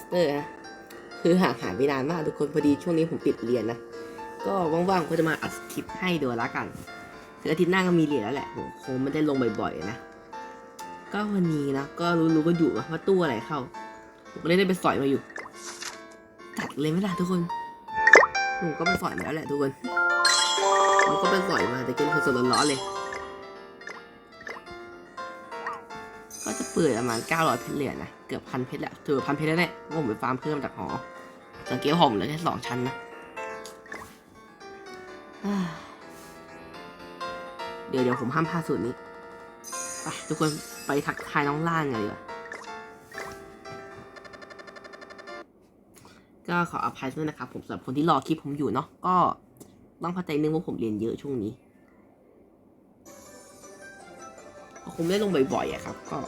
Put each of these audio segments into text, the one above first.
สเตอร์นะคือห่างหายไปนานมากทุกคนพอดีช่วงนี้ผมปิดเรียนนะ ก็ว่างๆก็จะมาอัดคลิปให้ดูละกันถึงอาทิตย์หน้าก็มีเรียนแล้วแหละผมคงไม่ได้ลงบ่อยๆนะ ก็วันนี้นะก็รู้ๆก็อยู่ว่าตู้อะไรเข้า ผมก็เลยได้ไปสอยมาอยู่จัดเลยไหมล่ะทุกคนผมก็ไปสอยมาแล้วแหละทุกคนผมก็ไปสอยมาแต่กินสดๆร้อนๆเลย เปิดประมาณ 900 เพชรเหรียญนะ เกือบพันเพชรแหละถือพันเพชรแล้วเพราะผมไปฟาร์มเพิ่มจากหอ สังเกตว่มเหลือแค่สองชั้นนะ เดี๋ยวเดี๋ยวผมห้ามพลาดสูตรนี้ ไปทุกคนไปทักทายน้องล่างกันดีกว่าก็ขออภัยด้วยนะครับผมสำหรับคนที่รอคลิปผมอยู่เนาะก็ต้องเข้าใจนึงว่าผมเรียนเยอะช่วงนี้ก็คงไม่ได้ลงบ่อยๆอะครับ ก็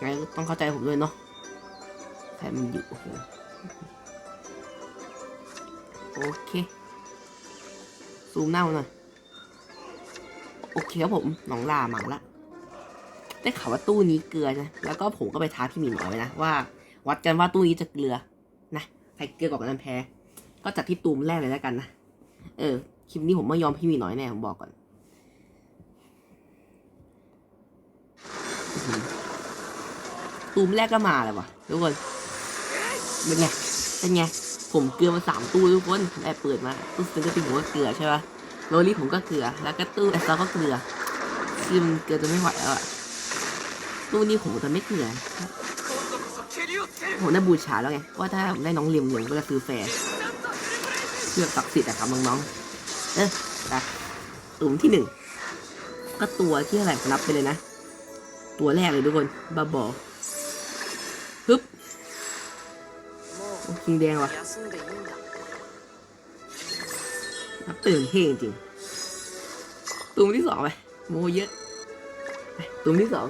ไงต้องเข้าใจผมด้วยเนาะใครมันอยู่โอ้โหโอเค ซูมหน้าหน่อย โอเคครับผมน้องลามาละ ได้ข่าวว่าตู้นี้เกลือนะ แล้วก็ผมก็ไปท้าพี่หมีน้อยไว้นะว่า วัดกันว่าตู้นี้จะเกลือ นะใครเกลือก่อนกันแพ้ ก็จัดที่ตูมแรกเลยแล้วกันนะ เออ คลิปนี้ผมไม่ยอมพี่หมีหน้อยแน่ ผมบอกก่อนอื้อหือ ตูมแรกก็มาเลยวะทุกคนเป็นไงเป็นไงผมเกลือมาสามตู้ทุกคนแอบเปิดมาตู้สเตนเกอร์ตีผมก็เกลือใช่ปะโรลี่ผมก็เกลือ แล้วก็ตู้แอสซาก็เกลือคือมันเกลือจะไม่ไหวแล้วอะตู้นี้ผมจะไม่เกลือผมได้บูชาแล้วไงว่าถ้าผมได้น้องเหลี่ยมเหลี่ยมก็จะซื้อแฟร์เพื่อศักดิ์สิทธิ์อะครับน้องๆเออไปตุ่มที่หนึ่งก็ตัวที่อะไรนับไปเลยนะ ตัวแรกเลยทุกคนบาบอ ฮึบโอ้คิงแดงวะตื่นเฮ่จริงตุ้มที่สองไปโมเยอะตุ้มที่สอง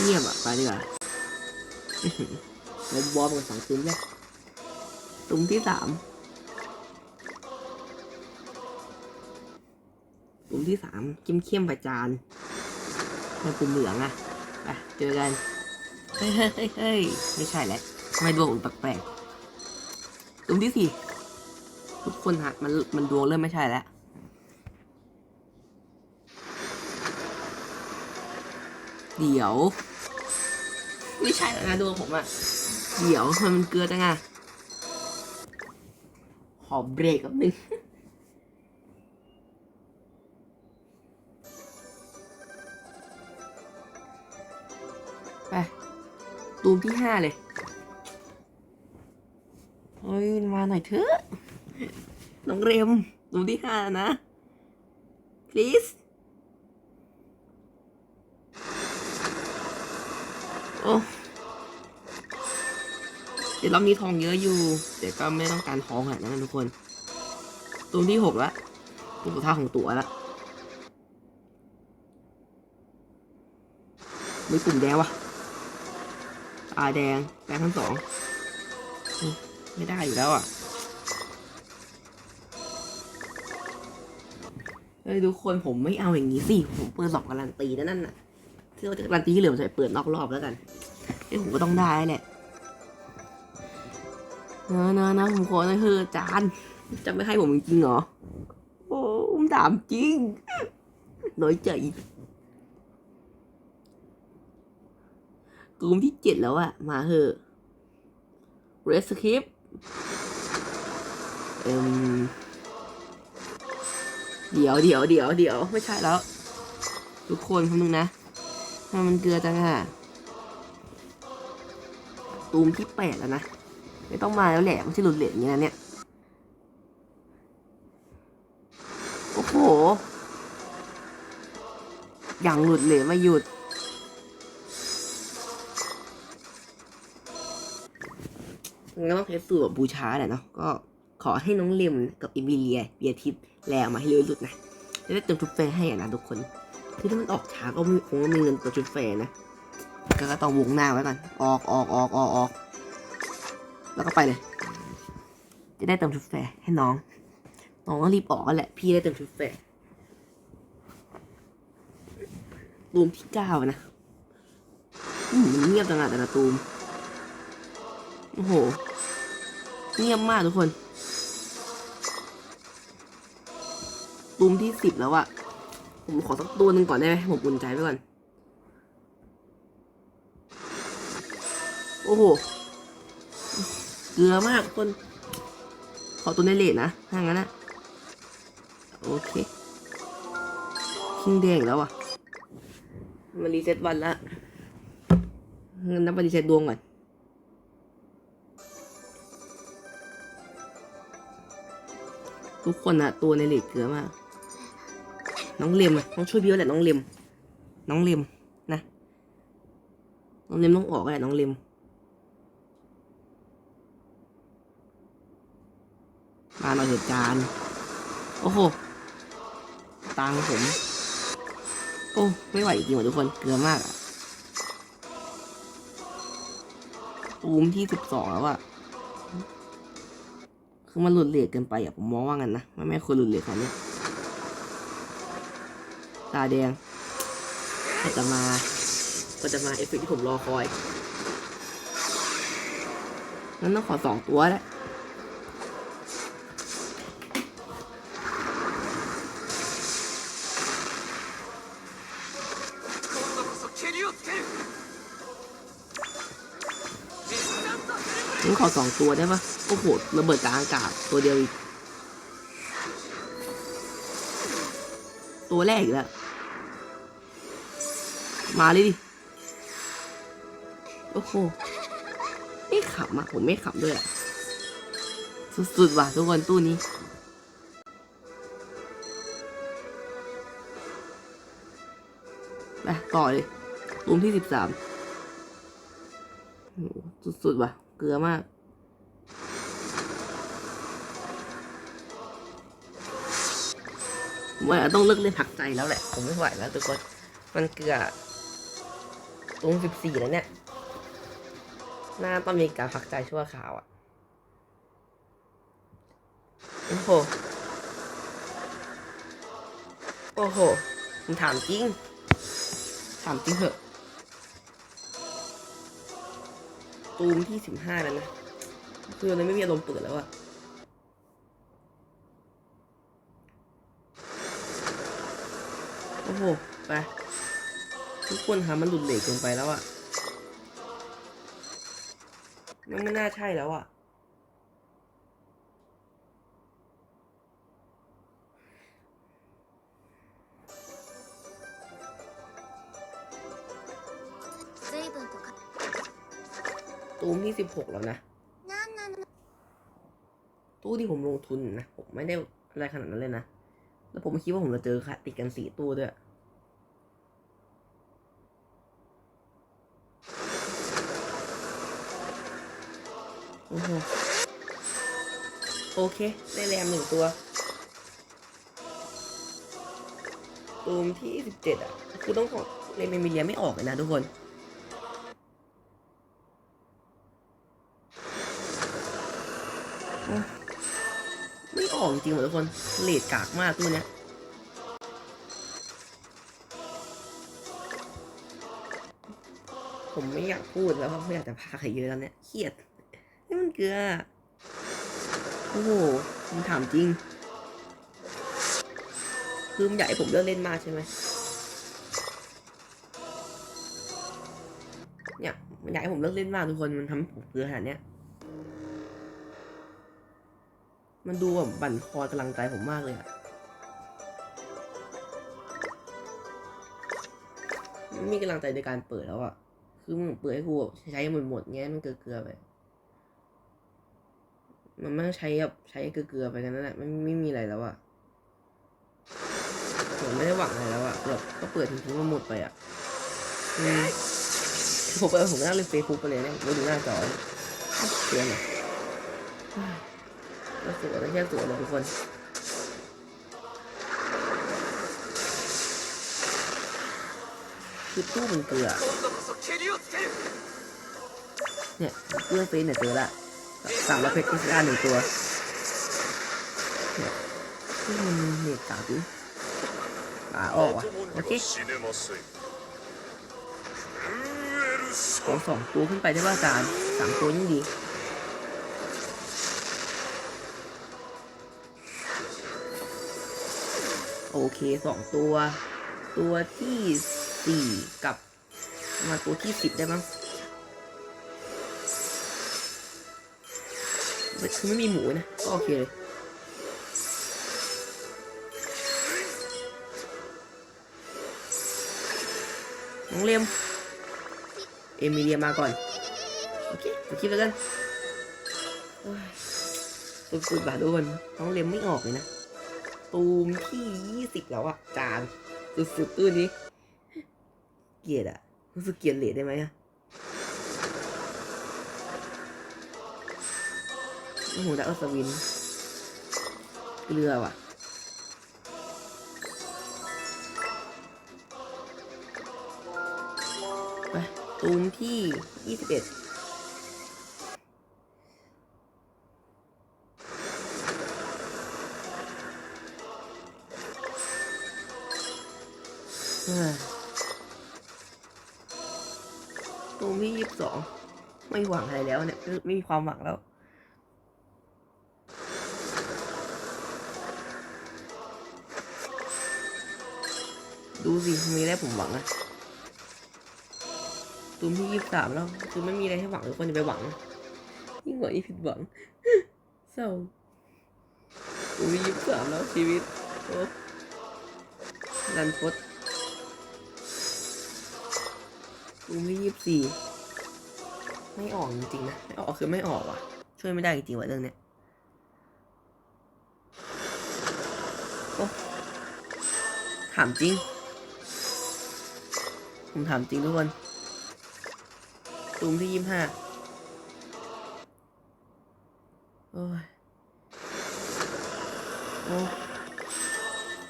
เงียบอะ ไปดีกว่าแล้วบอมกันสองตูมแรกตุ้มที่สาม ตุ้มที่สามเข้มเข้มประจานในปุ่มเหลืองอะไปเจอกัน เฮ้ยเฮ้ยเฮ้ยไม่ใช่แล้วทำไมดวงแปลกๆตุ้มที่สี่ทุกคนฮะมันมันดวงเริ่มไม่ใช่แล้วเดี๋ยว ไม่ใช่แล้วนะดวงผมอะเดี๋ยวมันเกลือจังอะขอเบรกแป๊บนึง ตูมที่ห้าเลยเฮ้ยมาหน่อยเถอะน้องเรมตูมที่ห้านะ please โอ้เดี๋ยวรอบนี้ทองเยอะอยู่แต่ก็ไม่ต้องการทองขนาดนั้นนะทุกคนตัวที่หกละตัวสุดท้ายของตัวละไมีปุ่มแดงวะ ตาแดงแปลงทั้งสองไม่ได้อยู่แล้วอะเฮ้ยทุกคนผมไม่เอาอย่างนี้สิผมเปิดสองการันตีนั่นน่ะที่เราจะการันตีที่เหลือผมจะเปิดนอกรอบแล้วกันไอ้ผมก็ต้องได้แหละนะนะนะผมขอนะเธอจานจะไม่ให้ผมจริงเหรอโอ้ผมถามจริงน้อยใจ กลุ่มที่เจ็ดแล้วอะมาเหอะเรสคริปเอ่มเดี๋ยวเดี๋ยวเดี๋ยวเดี๋ยวไม่ใช่แล้ว ทุกคนคำนึงนะทำไมมันเกลือจังอะตูมที่แปดแล้วนะ ไม่ต้องมาแล้วแหละไม่ใช่หลุดเหรียญอย่างนี้นะเนี่ย โอ้โห อย่างหลุดเหรียญไม่หยุด ก็ต้องใช้สูตรแบบบูชาแหละเนาะก็ขอให้น้องเลมกับเอมิเลียเบียทิพแลออกมาให้เร็วสุดนะจะได้เติมชุดแฟร์ให้อะนะทุกคนคือถ้ามันออกช้าก็มคงไม่มีเงินตัวชุดแฟร์นะก็ต้องวงหน้าไว้ก่อนออกออกออกออกออกแล้วก็ไปเลย จะได้เติมชุดแฟร์ให้น้องน้องก็รีบออกกันแหละ พี่ได้เต็มชุดแฟร์ตูมที่เก้านะมันเงียบจังอะแต่ละตูม โอ้โห เงียบมากทุกคนตูมที่สิบแล้วอะผมขอสักตัวหนึ่งก่อนได้ไหมผมอุ่นใจไว้ก่อน โอ้โห เกลือมากทุกคน ขอตัวในเลทนะถ้างั้นนะโอเค คิงแดงแล้วอะมารีเซ็ตวันละเงินนับมารีเซ็ตดวงก่อน ทุกคนอะตัวในเลทเกลือมาก น้องเลมอะต้องช่วยพี่แล้วแหละน้องเลม น้องเลมนะ น้องเลมต้องออกแหละน้องเลมมาหน่อยเหตุการณ์ โอ้โห ตังค์ผม โอ้ ไม่ไหวจริงว่ะทุกคน เกลือมากอะตูมที่สิบสองแล้วอะ คือมันหลุดเลทเกินไปอะผมมองว่างั้นนะ มันไม่ควรหลุดเลทขนาดนี้ ตาแดง ก็จะมา ก็จะมาเอฟเฟกต์ที่ผมรอคอย นั้นต้องขอสองตัวแหละ อสองตัวได้ปะโอ้โหระเบิดกลางอากาศตัวเดียวอีก ตัวแรกอีกแล้ว มาเลยดิ โอ้โห ไม่ขำอะ ผมไม่ขำด้วยอะสุดๆว่ะทุกคนตู้นี้ไปต่อเลยตูมที่สิบสามสุดๆว่ะ เกลือมาก ว่าต้องเลิกเล่นผักใจแล้วแหละ ผมไม่ไหวแล้วทุกคน มันเกลือตรงสิบสี่แล้วเนี่ยน่าต้องมีการพักใจชั่วคราวอะ โอ้โห โอ้โหผมถามจริง ถามจริงเหอะตูมที่สิบห้าแล้วนะ คือตอนนี้ไม่มีอารมณ์เปิดแล้วอะ โอ้โห ไป ทุกคนหามันหลุดเหล็กลงไปแล้วอะมันไม่น่าใช่แล้วอะตู้ที่สิบหกแล้วนะตู้ที่ผมลงทุนนะ ผมไม่ได้อะไรขนาดนั้นเลยนะ แล้วผมคิดว่าผมจะเจอค่ะติดกันสี่ตู้ด้วย อ้โหโอเค ได้แรมหนึ่งตัวตูมที่สิบเจ็ดอะ คือต้องขอเลมมิเลียไม่ออกเลยนะทุกคน ไม่ออกจริงๆทุกคน เลดกากมากตัวเนี้ยผมไม่อยากพูดแล้วเพราะไม่อยากจะพาใครเยอะแล้วเนี่ยเครียด เกลือ โอ้โหผมถามจริง คือมันอยากให้ผมเลิกเล่นมากใช่ไหมเนี่ยมันอยากให้ผมเลิกเล่นมากทุกคนมันทำให้ผมเกลือขนาดเนี้ยมันดูแบบบั่นคอกำลังใจผมมากเลยอะไม่มีกำลังใจในการเปิดแล้วอะคือมึงเปิดให้กูใช้หมดหมดเงี้ยมันเกลือๆไป มันไม่งใช้แบบใช้เกลือไปกันนั่นแหละไม่ไม่มีอะไรแล้วอะผมไม่ได้หวังอะไรแล้วอะแบบก็เปิดทิ้งๆมาหมดไปอะผมเปิดผมนั่งเล่นเฟซบุ๊กไปเลยเนะไม่ดูหน้าจอเตือนอะก็สวยแล้วแค่สวเลยทุกคนคือตู้มันเกลือเนี่ยเกลือเฟซเนี่ยเจอละ สามร้อยเพชรก็ได้หนึ่งตัวเที่มันเหตุการณ์ดิอ่าออกวะโอเคขอสองตัวขึ้นไปได้ว่าอาจารสามตัวยิ่งดีโอเคสองตัว ตัวที่สี่กับมาตัวที่สิบได้มั้งางคือไม่มีหมูนะก็โอเคเลยน้องเลมเอมิเลียมาก่อน โอเคไปคิดแล้วกันโอ้ยสุดๆบาดนน้องเลมไม่ออกเลยนะตูมที่ยี่สิบแล้วอะจานสุดๆตู้นี้ เกลียดอะรู้สึกเกลียดเลดได้ไหมอะ โอ้โหดักอัศวิน เกลือว่ะ ไปตูมที่ยี่สิบเอ็ดตูมที่ยี่สิบสองไม่หวังอะไรแล้วเนี่ย ไม่มีความหวังแล้ว ดูสิมีอะไรผมหวังอะตูมที่ยี่สิบสามแล้วคือไม่มีอะไรให้หวังทุกคนจะไปหวังยิ่งกว่านี้ผิดหวังเศร้าตูมที่ยี่สิบสามแล้วชีวิตโอ้รันทดตูมที่ยี่สิบสี่ไม่ออกจริงๆนะไม่ออกคือไม่ออกว่ะ ช่วยไม่ได้จริงๆว่ะเรื่องเนี้ยโอ้ถามจริง ผมถามจริงทุกคนตูมที่ยี่ห้าโอ้ยโอ้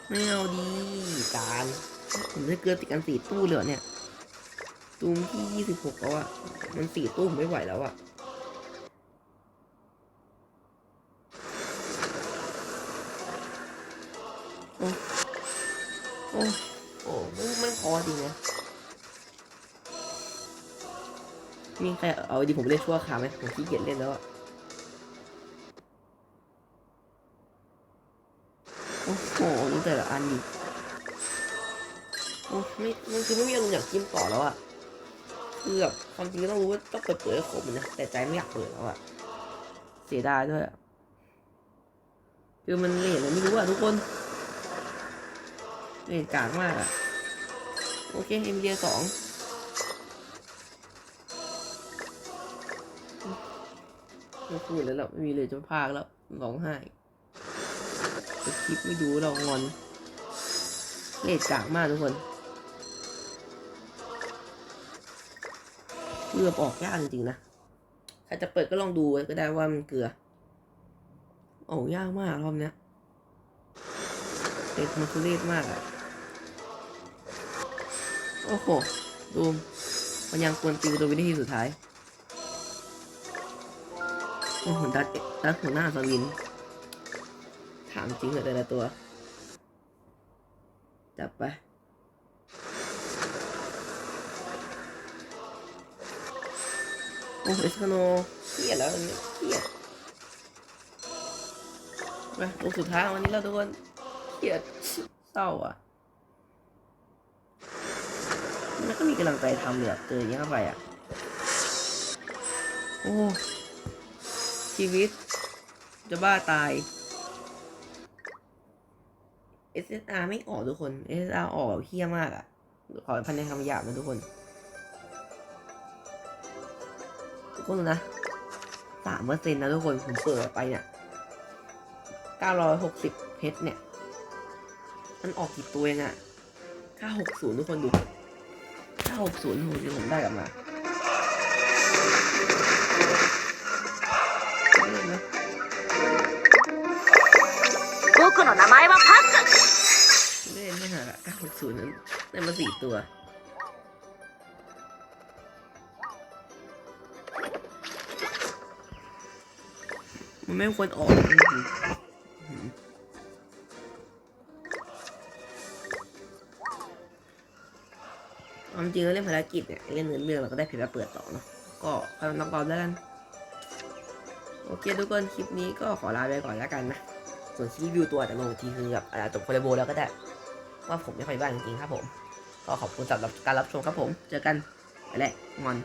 ไม่เอาดีจานผมจะเกลือติดกันสี่ตู้เลยเหรอเนี่ยตูมที่ยี่สิบหกแล้วอะมันสี่ตู้ผมไม่ไหวแล้วอะโอ้ โอ้ โอ้ไม่ไม่พอจริงนะ มีใครเอาดีผมเล่นชั่วคราวไหมผมขี้เกียจเล่นแล้วอะโอ้โหดูแต่ละอันดิโอ้ไม่มันคือไม่มีอารมณ์อยากจิ้มต่อแล้วอะคือแบบความจริงก็ต้องรู้ว่าต้องเปิดเปิดให้ครบนะแต่ใจไม่อยากเปิดแล้วอะเสียดายด้วยอะคือมันเลทเลยไม่รู้อะทุกคนเลทกากมากอะโอเคเอ็มเดียสอง ไม่พูดแล้วหรอกไม่มีเลยจะพากแล้วร้องไห้จะคลิปไม่ดูเรางอนเลดกากมากทุกคนเกลือบออกยากจริงๆนะใครจะเปิดก็ลองดูไว้ก็ได้ว่ามันเกลือออกยากมากรอบเนี้ยเลดมันทุเรศมากอะโอ้โหดูมันยังควรติวตัววินาทีสุดท้าย โอ้โหดัดดัดหัวหน้าสวิน ถามจริงเหรอแต่ละตัว จับไปโอ้โหเอสคาโนเครียดแล้วอันนี้เครียดไปตัวสุดท้ายวันนี้เราทุกคนเครียดเศร้าอะแล้วก็มีกำลังใจทำเลยอะเจอย่างนี้เข้าไปอะ โอ้ ชีวิต จะบ้าตาย SSR ไม่ออกทุกคน SSR ออกเฮี้ยมากอะ่ะ ขอพันในคำหยาบนะทุกคน ทุกคนนะสามเปอร์เซ็นต์นะทุกคน ผมเปิดไปเนี่ยเก้าร้อยหกสิบเพชรเนี่ย มันออกกี่ตัวเองอะ่ะเก้าหกศูนย์ทุกคนดูเก้าหกศูนย์ที่ผมได้กลับมา หน้ไม้มาพักเล่นไม่หาละเก้าหศูนย์นั้นได้มาสี่ตัวมันไม่ควรออกจริงความจริงเล่นภารกิจเนี่ยเล่นเนื้อเรื่องเราก็ได้เพชรมาเปิดต่อเนาะก็พนักบอลแล้วกัน โอเคทุกคนคลิปนี้ก็ขอลาไปก่อนแล้วกันนะ ส่วนคลิปรีวิวตัวแต่ลงอีกทีคือแบบอาจจะจบโคเรโบแล้วก็ได้ว่าผมไม่ค่อยบ้างจริงๆครับผม ก็ขอบคุณสำหรับการรับชมครับผม เจอกันไปแล้วงอน